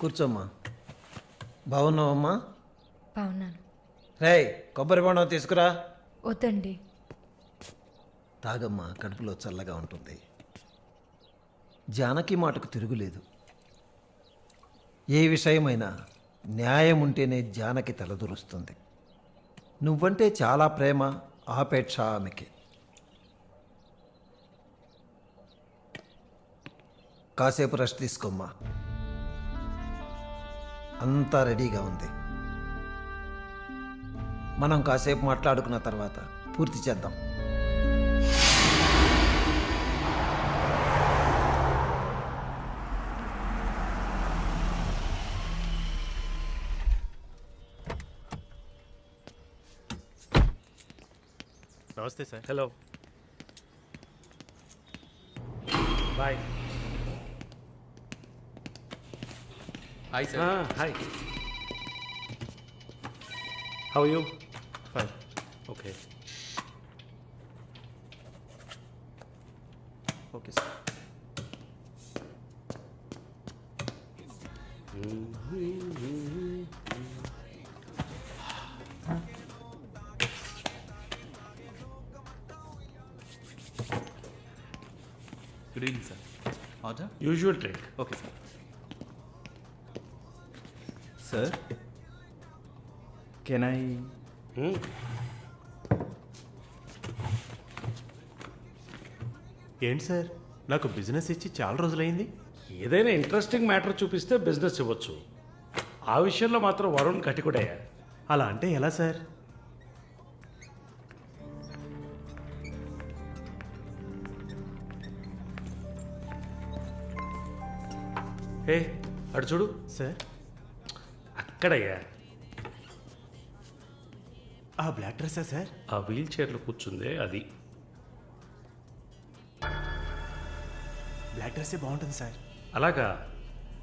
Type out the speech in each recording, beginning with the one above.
కూర్చోమ్మా. బాగున్నావమ్మా? బాగున్నాను. రేయ్ కొబ్బరి బొండం తీసుకురా. వద్దండి. తాగమ్మా కడుపులో చల్లగా ఉంటుంది. జానకి మాటకు తిరుగులేదు. ఏ విషయమైనా న్యాయం ఉంటేనే జానకి తలదురుస్తుంది నువ్వంటే చాలా ప్రేమ ఆపేక్ష ఆమెకి. కాసేపు రెస్ట్ తీసుకోమ్మా. అంతా రెడీగా ఉంది. మనం కాసేపు మాట్లాడుకున్న తర్వాత పూర్తి చేద్దాం. నమస్తే sir hello boy hi sir hi how you fine okay okay sir good evening sir order usual drink okay sir sir can I ఏంటి సార్? నాకు బిజినెస్ ఇచ్చి చాలా రోజులైంది. ఏదైనా ఇంట్రెస్టింగ్ మ్యాటర్ చూపిస్తే బిజినెస్ ఇవ్వచ్చు. ఆ విషయంలో మాత్రం వరుణ్ కటికుడయ్యా అలా అంటే ఎలా సార్? ఏ అటు చూడు. సార్? అక్కడయ్యా. ఆ బ్లాక్ డ్రెస్సా సార్? ఆ వీల్ చైర్లో కూర్చుందే అది. బ్లాక్ డ్రెస్సే బాగుంటుంది సార్. అలాగా?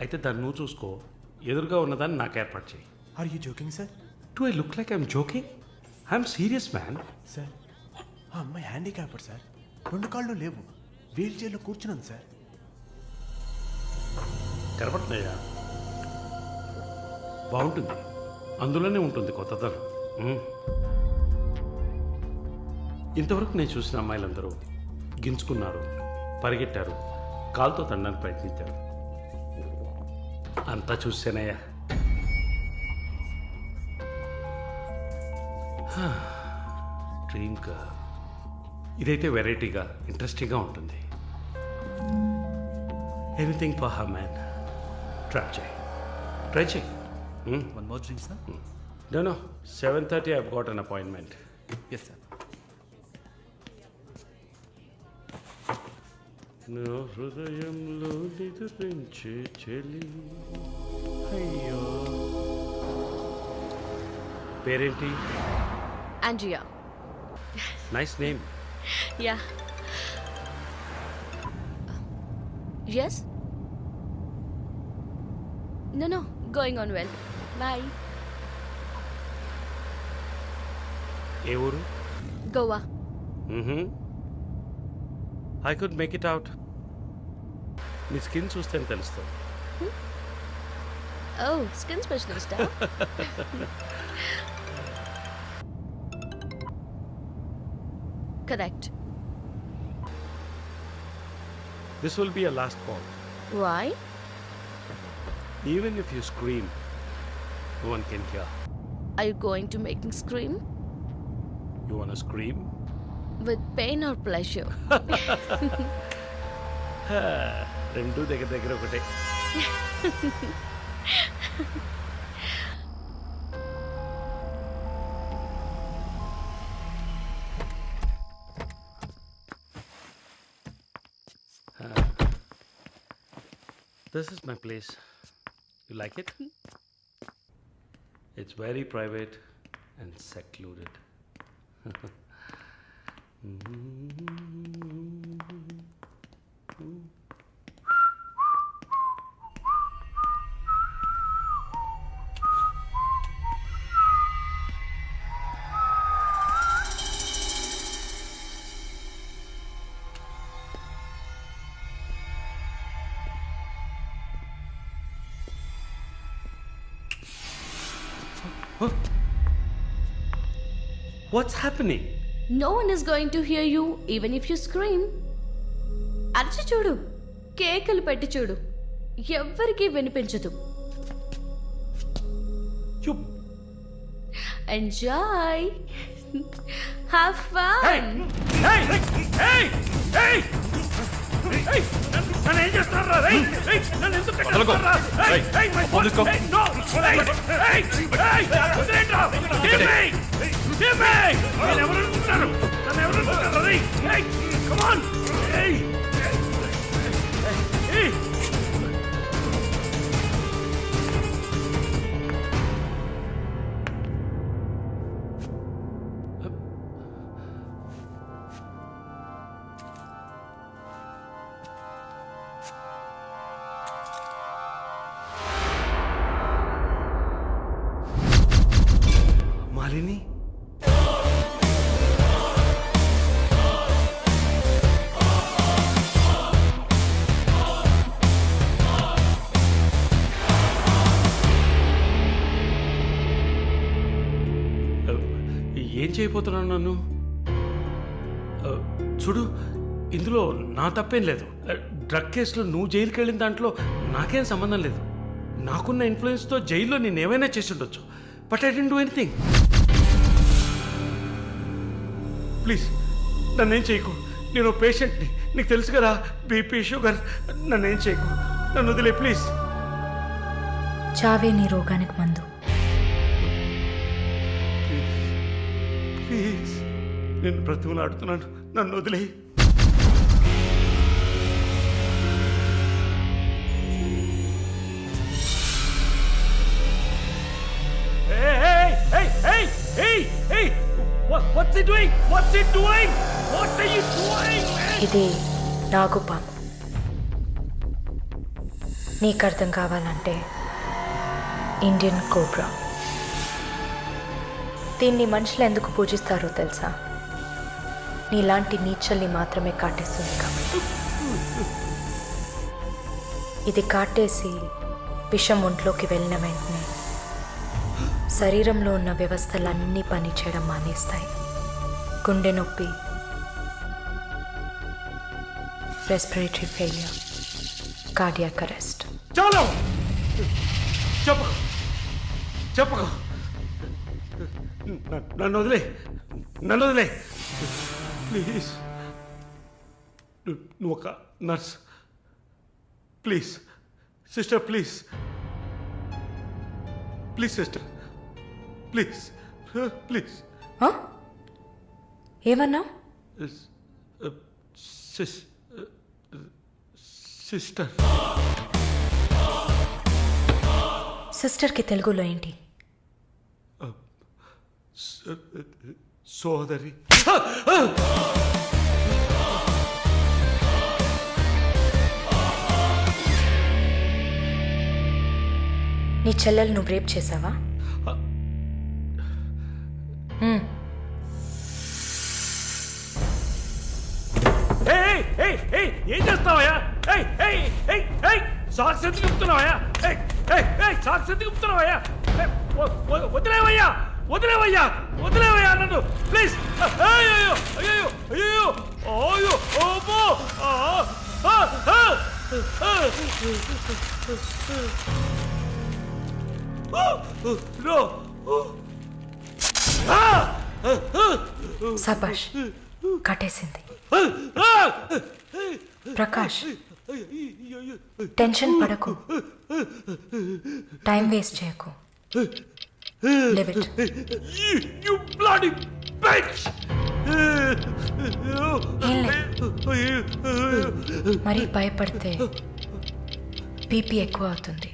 అయితే దాన్ని నువ్వు చూసుకో. ఎదురుగా ఉన్నదాన్ని నాకు ఏర్పాటు చేయి. Are you joking sir do I look like I'm joking I'm serious man sir ఆ అమ్మాయి హ్యాండిక్యాప్డ్ సార్ రెండు కాళ్ళు లేవు. వీల్ చైర్లో కూర్చున్నాను సార్ కనపడుతున్నాయా? బాగుంటుంది. అందులోనే ఉంటుంది కొత్తదనం. ఇంతవరకు నేను చూసిన అమ్మాయిలందరూ గింజుకున్నారు పరిగెట్టారు కాలుతో తండడానికి ప్రయత్నించారు. అంతా చూసానయ్యా. డ్రీమ్ గర్ల్ ఇదైతే వెరైటీగా ఇంట్రెస్టింగ్గా ఉంటుంది. Anything for her man try చేయి. ట్రై చేయి. One more drink sir no no seven thirty I've got an appointment yes sir నా హృదయంలో నిద్రించే చెలి. అయ్యో. పేరేంటి? Andrea. Nice name Yeah. Yes? No, no, going on well. Bye. ఏ ఊరు Goa. I could make it out నీ skin చూస్తేనే తెలుస్తుంది Oh, skin specialist. huh? Correct. This will be a last call Why? Even if you scream no one can hear Are you going to make me scream? You won scream With pain or pleasure? రెండు దగ్గర దగ్గర ఒకటే This is my place. You like it? It's very private and secluded. Mm-hmm. What's happening No one is going to hear you even if you scream. అరచి చూడు కేకలు పెట్టి చూడు ఎవ్వరికీ వినిపించదు ఎంజాయ్ హ్యావ్ ఫన్ నన్ను ఏం చేస్తున్నారా రేయ్? రేయ్, నన్ను ఎందుకు కట్టేస్తున్నారా? రేయ్, రేయ్, my phone. రేయ్, no. రేయ్, రేయ్, రేయ్, వదిలేయండిరా. Leave Hey! చేయబోతున్నాను నన్ను? చూడు ఇందులో నా తప్పేం లేదు. డ్రగ్ కేసులో నువ్వు జైలుకి వెళ్ళిన దాంట్లో నాకేం సంబంధం లేదు. నాకున్న ఇన్ఫ్లుయెన్స్తో జైల్లో నేను ఏమైనా చేసి ఉండొచ్చు but I didn't do anything please నన్నేం చేయకు. నేను పేషెంట్ని. నీకు తెలుసు కదా బీపీ షుగర్. నన్నేం చేయకు. నన్ను వదిలే ప్లీజ్ చావే నీ రోగానికి మందు. ప్లీజ్. నేను బ్రతుకులు ఆడుతున్నాను నన్ను వదిలే. ఇది నాకు పాము నీకు అర్థం కావాలంటే ఇండియన్ కోబ్రా. దీన్ని మనుషులు ఎందుకు పూజిస్తారో తెలుసా? నీలాంటి నీచల్ని మాత్రమే కాటేస్తుంది కాబట్టి. ఇది కాటేసి విషం ఒంట్లోకి వెళ్ళిన వెంటనే శరీరంలో ఉన్న వ్యవస్థలన్నీ పనిచేయడం మానేస్తాయి. గుండె నొప్పి రెస్పిరేటరీ ఫెయిలియర్ కార్డియాక్ అరెస్ట్ చెప్పకు! చెప్పకు! నన్ను వదిలే. నన్ను వదిలే. ప్లీజ్. నువ్వు ఒక nurse. Please. Sister please. Please sister. Please. Please. ఏమన్నా సిస్ సిస్టర్. సిస్టర్కి తెలుగులో ఏంటి? సోదరి. నీ చెల్లెలు నువ్వు రేప్ చేసావా హ్మ్. ఏయ్ ఏయ్ ఏయ్ ఏం చేస్తావయ్యా ఏయ్ ఏయ్ ఏయ్ ఏయ్ సాక్స్ ఎందుకు ఇప్పుతున్నావయ్యా ఏయ్ ఏయ్ ఏయ్ సాక్స్ ఎందుకు ఇప్పుతున్నావయ్యా ఏయ్, వ- వ- వదిలేవయ్యా వదిలేవయ్యా వదిలేవయ్యా నన్ను ప్లీజ్ అయ్యో అయ్యో అయ్యో అయ్యో. నో. ఆ, సబాష్ కట్టేసింది. ప్రకాష్ టెన్షన్ పడకు. టైం వేస్ట్ చేయకు. Live. You, you bloody bitch! మరీ భయపడితే బీపీ ఎక్కువ అవుతుంది.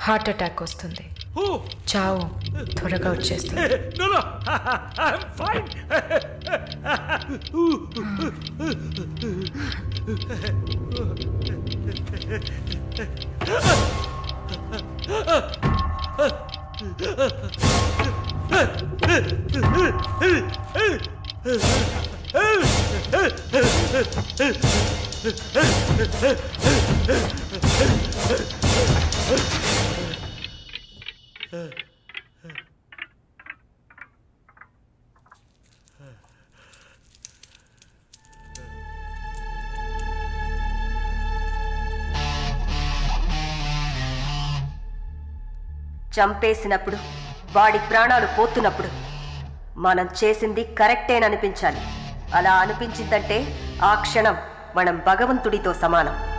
హార్ట్ అటాక్ వస్తుంది. చావు. త్వరగా వచ్చేస్తుంది. Ah! Uh. చంపేసినప్పుడు వాడి ప్రాణాలు పోతున్నప్పుడు మనం చేసింది కరెక్టేననిపించాలి. అలా అనిపించిందంటే ఆ క్షణం మనం భగవంతుడితో సమానం.